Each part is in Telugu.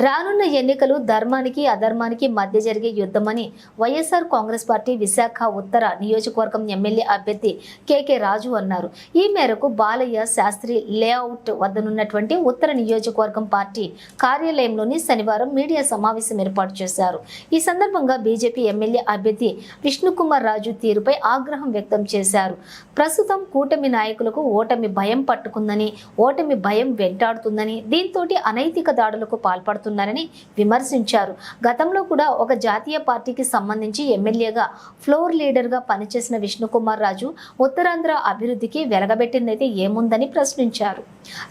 రానున్న ఎన్నికలు ధర్మానికి అధర్మానికి మధ్య జరిగే యుద్ధమని వైఎస్ఆర్ కాంగ్రెస్ పార్టీ విశాఖ ఉత్తర నియోజకవర్గం ఎమ్మెల్యే అభ్యర్థి కేకే రాజు అన్నారు. ఈ మేరకు బాలయ్య శాస్త్రి లేఅవుట్ వద్దనున్నటువంటి ఉత్తర నియోజకవర్గం పార్టీ కార్యాలయంలోని శనివారం మీడియా సమావేశం ఏర్పాటు చేశారు. ఈ సందర్భంగా బీజేపీ ఎమ్మెల్యే అభ్యర్థి విష్ణుకుమార్ రాజు తీరుపై ఆగ్రహం వ్యక్తం చేశారు. ప్రస్తుతం కూటమి నాయకులకు ఓటమి భయం పట్టుకుందని ఓటమి భయం వెంటాడుతుందని దీంతో అనైతిక దాడులకు మాట్లాడుతున్నారని విమర్శించారు. గతంలో కూడా ఒక జాతీయ పార్టీకి సంబంధించి ఎమ్మెల్యేగా ఫ్లోర్ లీడర్గా పనిచేసిన విష్ణుకుమార్ రాజు ఉత్తరాంధ్ర అభివృద్ధికి వెలగబెట్టిందైతే ఏముందని ప్రశ్నించారు.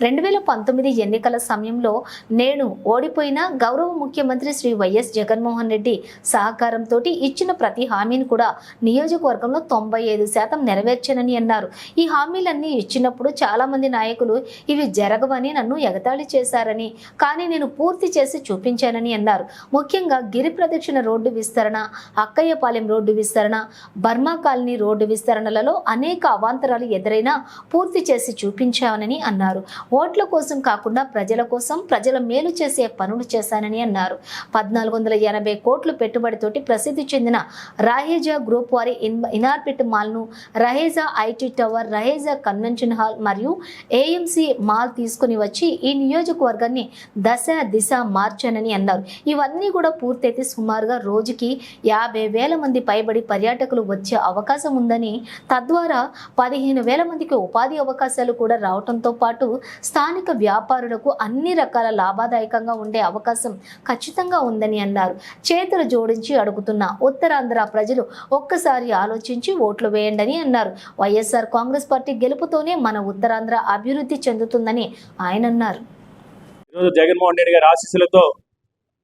రెండు వేల పంతొమ్మిది ఎన్నికల సమయంలో నేను ఓడిపోయిన గౌరవ ముఖ్యమంత్రి శ్రీ వైఎస్ జగన్మోహన్ రెడ్డి సహకారంతో ఇచ్చిన ప్రతి హామీని కూడా నియోజకవర్గంలో తొంభై ఐదు శాతం నెరవేర్చానని అన్నారు. ఈ హామీలన్నీ ఇచ్చినప్పుడు చాలా మంది నాయకులు ఇవి జరగవని నన్ను ఎగతాళి చేశారని కానీ నేను పూర్తి చేసి చూపించానని అన్నారు. ముఖ్యంగా గిరి ప్రదక్షిణ రోడ్డు విస్తరణ అక్కయ్యపాలెం రోడ్డు విస్తరణ బర్మా కాలనీ రోడ్డు విస్తరణలలో అనేక అవాంతరాలు ఎదురైనా పూర్తి చేసి చూపించానని అన్నారు. ఓట్ల కోసం కాకుండా ప్రజల కోసం ప్రజల మేలు చేసే పనులు చేశానని అన్నారు. పద్నాలుగు వందల ఎనభై కోట్లు పెట్టుబడితోటి ప్రసిద్ధి చెందిన రాహేజా గ్రూప్ వారి ఇన్- మాల్ను Raheja IT tower Raheja convention hall మరియు ఏఎంసీ మాల్ తీసుకుని వచ్చి ఈ నియోజకవర్గాన్ని దశ దిశ మార్చానని అన్నారు. ఇవన్నీ కూడా పూర్తయితే సుమారుగా రోజుకి యాభై వేల మంది పైబడి పర్యాటకులు వచ్చే అవకాశం ఉందని తద్వారా పదిహేను వేల మందికి ఉపాధి అవకాశాలు కూడా రావడంతో పాటు స్థానిక వ్యాపారులకు అన్ని రకాల లాభదాయకంగా ఉండే అవకాశం ఖచ్చితంగా ఉందని అన్నారు. చేతులు జోడించి అడుగుతున్న ఉత్తరాంధ్ర ప్రజలు ఒక్కసారి ఆలోచించి ఓట్లు వేయండి అన్నారు. వైఎస్ఆర్ కాంగ్రెస్ పార్టీ గెలుపుతోనే మన ఉత్తరాంధ్ర అభివృద్ధి చెందుతుందని ఆయన అన్నారు. ఈరోజు జగన్మోహన్ రెడ్డి గారి ఆశీస్సులతో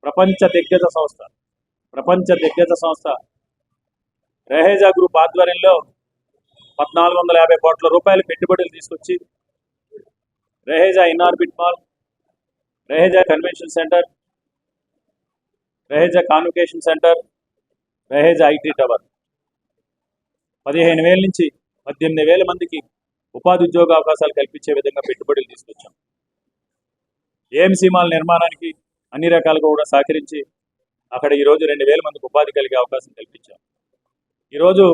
ప్రపంచ దిగ్గజ సంస్థ ప్రపంచ దిగ్గజ సంస్థ రెహేజా గ్రూప్ ఆధ్వర్యంలో పద్నాలుగు వందల యాభై కోట్ల రూపాయలు పెట్టుబడులు తీసుకొచ్చి Raheja Inorbit mall Raheja convention centre Raheja convocation centre Raheja IT tower. పదిహేను వేల నుంచి పద్దెనిమిది వేల మందికి ఉపాధి ఉద్యోగ అవకాశాలు కల్పించే విధంగా పెట్టుబడులు తీసుకొచ్చాం. ఏఎంసీ మాల్ నిర్మాణానికి అన్ని రకాలుగా కూడా సహకరించి అక్కడ ఈరోజు రెండు వేల మందికి ఉపాధి కలిగే అవకాశం కల్పించాం. ఈరోజు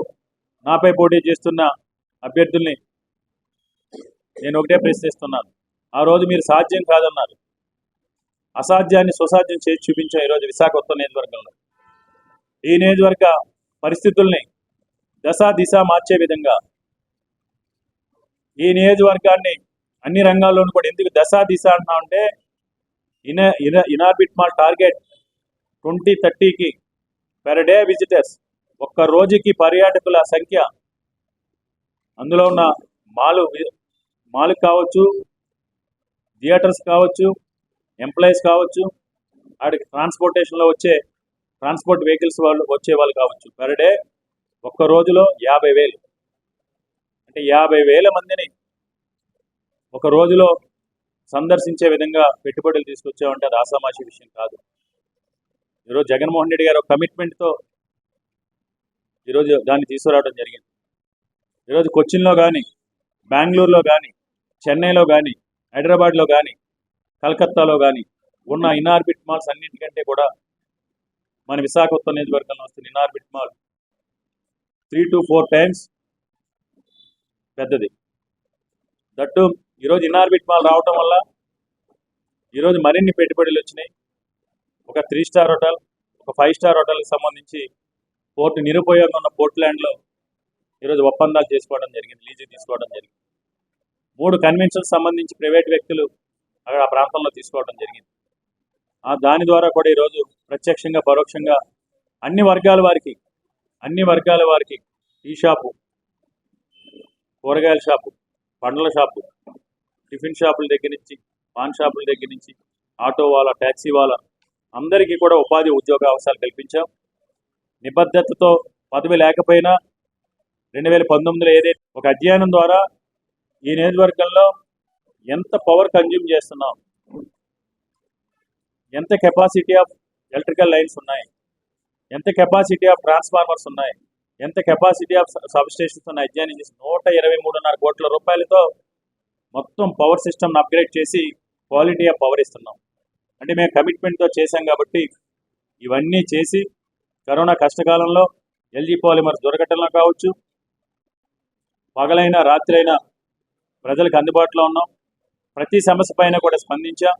నాపై పోటీ చేస్తున్న అభ్యర్థుల్ని నేను ఒకటే ప్రశ్నిస్తున్నాను. ఆ రోజు మీరు సాధ్యం కాదన్నారు. అసాధ్యాన్ని సుసాధ్యం చేసి చూపించాం ఈరోజు విశాఖ ఉత్తర నియోజకవర్గంలో. ఈ నియోజకవర్గ పరిస్థితుల్ని దశ దిశ మార్చే విధంగా ఈ నియోజకవర్గాన్ని అన్ని రంగాల్లోనూ కూడా ఎందుకు దశ దిశ అంటున్నా అంటే ఇన ఇన ఇనార్బిట్ మాల్ టార్గెట్ ట్వంటీ థర్టీకి పెర్ డే విజిటర్స్ ఒక్క రోజుకి పర్యాటకుల సంఖ్య అందులో ఉన్న మాలు మాల్ కావచ్చు థియేటర్స్ కావచ్చు ఎంప్లాయీస్ కావచ్చు ఆడికి ట్రాన్స్పోర్టేషన్లో వచ్చే ట్రాన్స్పోర్ట్ వెహికల్స్ వాళ్ళు వచ్చే వాళ్ళు కావచ్చు. పెర్ డే ఒక్క రోజులో యాభై వేలు. అంటే యాభై వేల మందిని ఒక రోజులో సందర్శించే విధంగా పెట్టుబడులు తీసుకొచ్చామంటే అది ఆసామాషి విషయం కాదు. ఈరోజు జగన్మోహన్ రెడ్డి గారు కమిట్మెంట్తో ఈరోజు దాన్ని తీసుకురావడం జరిగింది. ఈరోజు కొచ్చిన్లో కానీ బెంగళూరులో కానీ చెన్నైలో కానీ హైదరాబాద్లో కానీ కలకత్తాలో కానీ ఉన్న ఇన్ఆర్బిట్ మాల్స్ అన్నింటికంటే కూడా మన విశాఖ ఉత్తర నియోజకవర్గంలో వస్తున్న Inorbit mall three to four times పెద్దది. దట్టు ఈరోజు ఇన్ఆర్బిట్ మాల్ రావటం వల్ల ఈరోజు మరిన్ని పెట్టుబడులు వచ్చినాయి. ఒక త్రీ స్టార్ హోటల్ ఒక ఫైవ్ స్టార్ హోటల్కి సంబంధించి పోర్టు నిరుపయోగంగా ఉన్న పోర్ట్ ల్యాండ్లో ఈరోజు ఒప్పందాలు చేసుకోవడం జరిగింది లీజు తీసుకోవడం జరిగింది. మూడు కన్వెన్షన్ సంబంధించి ప్రైవేట్ వ్యక్తులు అక్కడ ఆ ప్రాంతంలో తీసుకోవడం జరిగింది. దాని ద్వారా కూడా ఈరోజు ప్రత్యక్షంగా పరోక్షంగా అన్ని వర్గాల వారికి అన్ని వర్గాల వారికి టీ షాపు కూరగాయల షాపు పండ్ల షాపు టిఫిన్ షాపుల దగ్గర నుంచి పాన్ షాపుల దగ్గర నుంచి ఆటో వాళ్ళ ట్యాక్సీ వాళ్ళ అందరికీ కూడా ఉపాధి ఉద్యోగ అవకాశాలు కల్పించాం. నిబద్ధతతో పదవి లేకపోయినా రెండు వేల పంతొమ్మిదిలో ఏదైతే ఒక అధ్యయనం ద్వారా ఈ నియోజకవర్గంలో ఎంత పవర్ కన్జ్యూమ్ చేస్తున్నాం ఎంత కెపాసిటీ ఆఫ్ ఎలక్ట్రికల్ లైన్స్ ఉన్నాయి ఎంత కెపాసిటీ ఆఫ్ ట్రాన్స్ఫార్మర్స్ ఉన్నాయి ఎంత కెపాసిటీ ఆఫ్ సబ్ స్టేషన్స్ ఉన్నాయి. అధ్యయనం చేసి నూట ఇరవై మూడున్నర కోట్ల రూపాయలతో మొత్తం పవర్ సిస్టమ్ని అప్గ్రేడ్ చేసి క్వాలిటీ ఆఫ్ పవర్ ఇస్తున్నాం. అంటే మేము కమిట్మెంట్తో చేశాం కాబట్టి ఇవన్నీ చేసి కరోనా కష్టకాలంలో ఎల్జీ పాలిమర్ దొరకటంలో కావచ్చు పగలైనా రాత్రి ప్రజలకు అందుబాటులో ఉన్నాం. ప్రతి సమస్య పైన కూడా స్పందించాం.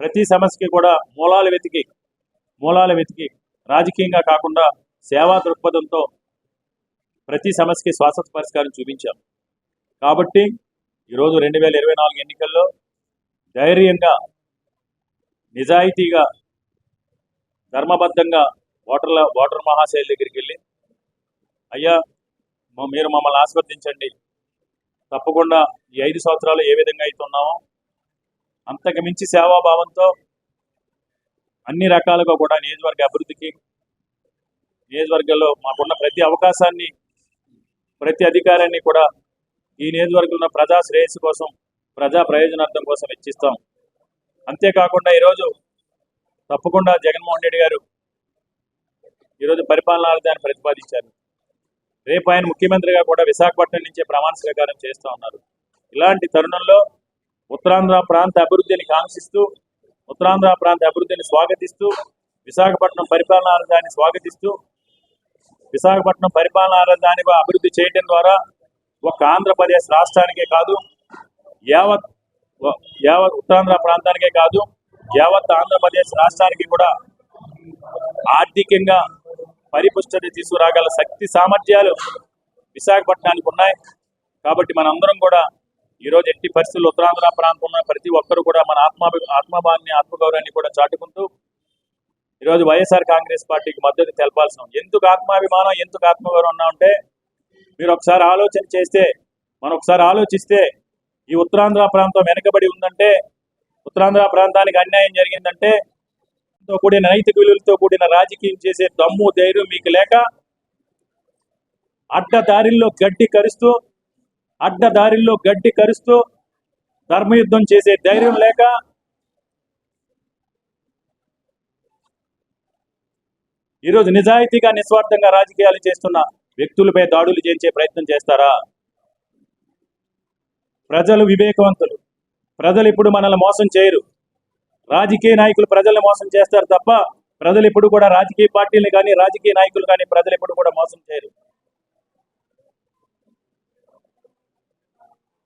ప్రతి సమస్యకి కూడా మూలాలు వెతికి మూలాలు వెతికి రాజకీయంగా కాకుండా సేవా దృక్పథంతో ప్రతి సమస్యకి శాశ్వత పరిష్కారం చూపించాం. కాబట్టి ఈరోజు రెండు వేల ఇరవై నాలుగు ఎన్నికల్లో ధైర్యంగా నిజాయితీగా ధర్మబద్ధంగా ఓటర్ల ఓటర్ మహాశైలి దగ్గరికి వెళ్ళి అయ్యా మీరు మమ్మల్ని ఆస్వర్దించండి తప్పకుండా ఈ ఐదు సంవత్సరాలు ఏ విధంగా అయితే ఉన్నామో అంతకు మించి సేవాభావంతో అన్ని రకాలుగా కూడా నియోజకవర్గ అభివృద్ధికి నియోజకవర్గంలో మాకున్న ప్రతి అవకాశాన్ని ప్రతి అధికారాన్ని కూడా ఈ నియోజకవర్గంలో ఉన్న ప్రజా శ్రేయస్సు కోసం ప్రజా ప్రయోజనార్థం కోసం ఇచ్చిస్తాం అంతేకాకుండా ఈరోజు తప్పకుండా జగన్మోహన్ రెడ్డి గారు ఈరోజు పరిపాలనా దాన్ని ప్రతిపాదించారు. రేపు ఆయన ముఖ్యమంత్రిగా కూడా విశాఖపట్నం నుంచే ప్రమాణ స్వీకారం చేస్తూ ఉన్నారు. ఇలాంటి తరుణంలో ఉత్తరాంధ్ర ప్రాంత అభివృద్ధిని కాంక్షిస్తూ ఉత్తరాంధ్ర ప్రాంత అభివృద్ధిని స్వాగతిస్తూ విశాఖపట్నం పరిపాలనా రాజధానిని స్వాగతిస్తూ విశాఖపట్నం పరిపాలనా రాజధానిగా అభివృద్ధి చేయడం ద్వారా ఒక ఆంధ్రప్రదేశ్ రాష్ట్రానికే కాదు యావత్ యావత్ ఉత్తరాంధ్ర ప్రాంతానికే కాదు యావత్ ఆంధ్రప్రదేశ్ రాష్ట్రానికి కూడా ఆర్థికంగా పరిపుష్టత తీసుకురాగల శక్తి సామర్థ్యాలు విశాఖపట్నానికి ఉన్నాయి. కాబట్టి మనందరం కూడా ఈరోజు ఎట్టి పరిస్థితుల్లో ఉత్తరాంధ్ర ప్రాంతంలో ప్రతి ఒక్కరు కూడా మన ఆత్మాభి ఆత్మభావాన్ని ఆత్మగౌరవాన్ని కూడా చాటుకుంటూ ఈరోజు వైఎస్ఆర్ కాంగ్రెస్ పార్టీకి మద్దతు తెలపాల్సిన ఎందుకు ఆత్మాభిమానం ఎందుకు ఆత్మగౌరవం ఉన్నా ఉంటే మీరు ఒకసారి ఆలోచన చేస్తే మనం ఒకసారి ఆలోచిస్తే ఈ ఉత్తరాంధ్ర ప్రాంతం వెనకబడి ఉందంటే ఉత్తరాంధ్ర ప్రాంతానికి అన్యాయం జరిగిందంటే తో కూడిన నైతిక విలువలతో కూడిన రాజకీయం చేసే దమ్ము ధైర్యం మీకు లేక అడ్డదారిల్లో గడ్డి కరుస్తూ అడ్డదారిల్లో గడ్డి కరుస్తూ ధర్మయుద్ధం చేసే ధైర్యం లేక ఈరోజు నిజాయితీగా నిస్వార్థంగా రాజకీయాలు చేస్తున్న వ్యక్తులపై దాడులు చేయించే ప్రయత్నం చేస్తారా? ప్రజలు వివేకవంతులు. ప్రజలు ఇప్పుడు మనల్ని మోసం చేయరు. రాజకీయ నాయకులు ప్రజల్ని మోసం చేస్తారు తప్ప ప్రజలు ఇప్పుడు కూడా రాజకీయ పార్టీలు కానీ రాజకీయ నాయకులు కానీ ప్రజలు ఇప్పుడు కూడా మోసం చేయరు.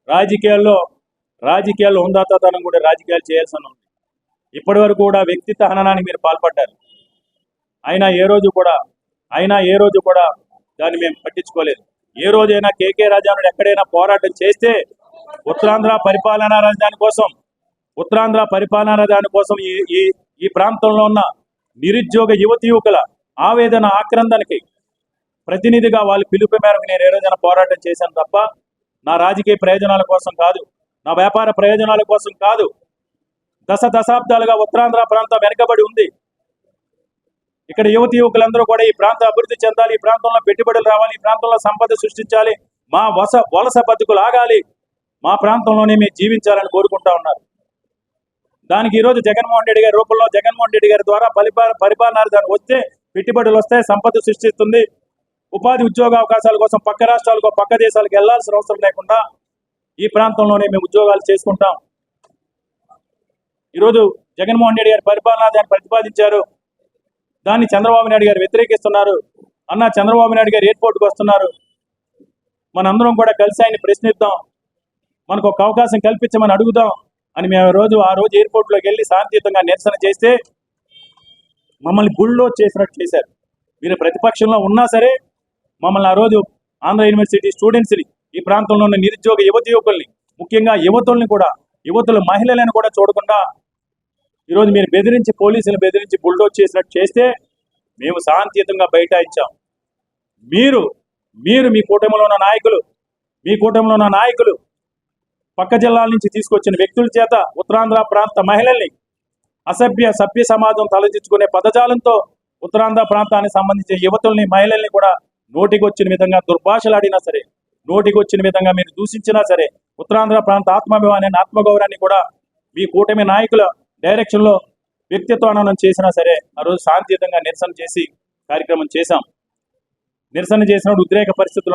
రాజకీయాల్లో రాజకీయాల్లో ఉందాతనం కూడా రాజకీయాలు చేయాల్సి ఉంది. ఇప్పటి వరకు కూడా వ్యక్తిత్వ హననానికి మీరు పాల్పడ్డారు. అయినా ఏ రోజు కూడా అయినా ఏ రోజు కూడా దాన్ని మేము పట్టించుకోలేదు. ఏ రోజైనా కేకే రాజానుడు ఎక్కడైనా పోరాటం చేస్తే ఉత్తరాంధ్ర పరిపాలనా రాజధాని కోసం ఉత్తరాంధ్ర పరిపాలనా రాజధాని కోసం ఈ ఈ ఈ ప్రాంతంలో ఉన్న నిరుద్యోగ యువతి యువకుల ఆవేదన ఆక్రందనకి ప్రతినిధిగా వాళ్ళ పిలుపు మేరకు నేను ఏ రోజైనా పోరాటం చేశాను తప్ప నా రాజకీయ ప్రయోజనాల కోసం కాదు నా వ్యాపార ప్రయోజనాల కోసం కాదు. దశ దశాబ్దాలుగా ఉత్తరాంధ్ర ప్రాంతం వెనుకబడి ఉంది. ఇక్కడ యువతి యువకులందరూ కూడా ఈ ప్రాంతం అభివృద్ధి చెందాలి ఈ ప్రాంతంలో పెట్టుబడులు రావాలి ఈ ప్రాంతంలో సంపద సృష్టించాలి మా వస వలస బతుకులు ఆగాలి మా ప్రాంతంలోనే మేము జీవించాలని కోరుకుంటా ఉన్నారు. దానికి ఈరోజు జగన్మోహన్ రెడ్డి గారి రూపంలో జగన్మోహన్ రెడ్డి గారి ద్వారా పరిపాల పరిపాలన వస్తే పెట్టుబడులు వస్తాయి సంపద సృష్టిస్తుంది. ఉపాధి ఉద్యోగ అవకాశాల కోసం పక్క రాష్ట్రాలకు పక్క దేశాలకు వెళ్ళాల్సిన అవసరం లేకుండా ఈ ప్రాంతంలోనే మేము ఉద్యోగాలు చేసుకుంటాం. ఈరోజు జగన్మోహన్ రెడ్డి గారి పరిపాలన దాన్ని ప్రతిపాదించారు. దాన్ని చంద్రబాబు నాయుడు గారు వ్యతిరేకిస్తున్నారు. అన్న చంద్రబాబు నాయుడు గారు ఎయిర్పోర్ట్కి వస్తున్నారు. మనందరం కూడా కలిసి ఆయన ప్రశ్నిద్దాం. మనకు ఒక అవకాశం కల్పించమని అడుగుదాం అని మేము ఆ రోజు ఆ రోజు ఎయిర్పోర్ట్లోకి వెళ్ళి శాంతియుతంగా నిరసన చేస్తే మమ్మల్ని గుళ్ళో చేసినట్టు చేశారు. మీరు ప్రతిపక్షంలో ఉన్నా సరే మమ్మల్ని ఆ రోజు ఆంధ్ర యూనివర్సిటీ స్టూడెంట్స్ని ఈ ప్రాంతంలో ఉన్న నిరుద్యోగ యువతి యువకుల్ని ముఖ్యంగా యువతుల్ని కూడా యువతులు మహిళలను కూడా చూడకుండా ఈరోజు మీరు బెదిరించి పోలీసులు బెదిరించి బుల్డోజ్ చేసినట్టు చేస్తే మేము శాంతియుతంగా బైఠాయించాం. మీరు మీరు మీ కూటమిలో ఉన్న నాయకులు మీ కూటమిలో ఉన్న నాయకులు పక్క జిల్లాల నుంచి తీసుకొచ్చిన వ్యక్తుల చేత ఉత్తరాంధ్ర ప్రాంత మహిళల్ని అసభ్య సభ్య సమాజం తలదించుకునే పదజాలంతో ఉత్తరాంధ్ర ప్రాంతానికి సంబంధించిన యువతుల్ని మహిళల్ని కూడా నోటికొచ్చిన విధంగా దుర్భాషలాడినా సరే నోటికొచ్చిన విధంగా మీరు దూషించినా సరే ఉత్తరాంధ్ర ప్రాంత ఆత్మాభిమానాన్ని ఆత్మగౌరవాన్ని కూడా మీ కూటమి నాయకుల డైరెక్షన్లో వ్యక్తిత్వానం చేసినా సరే ఆ రోజు శాంతియుతంగా నిరసన చేసి కార్యక్రమం చేశాం. నిరసన చేసినప్పుడు ఉద్రేక పరిస్థితులు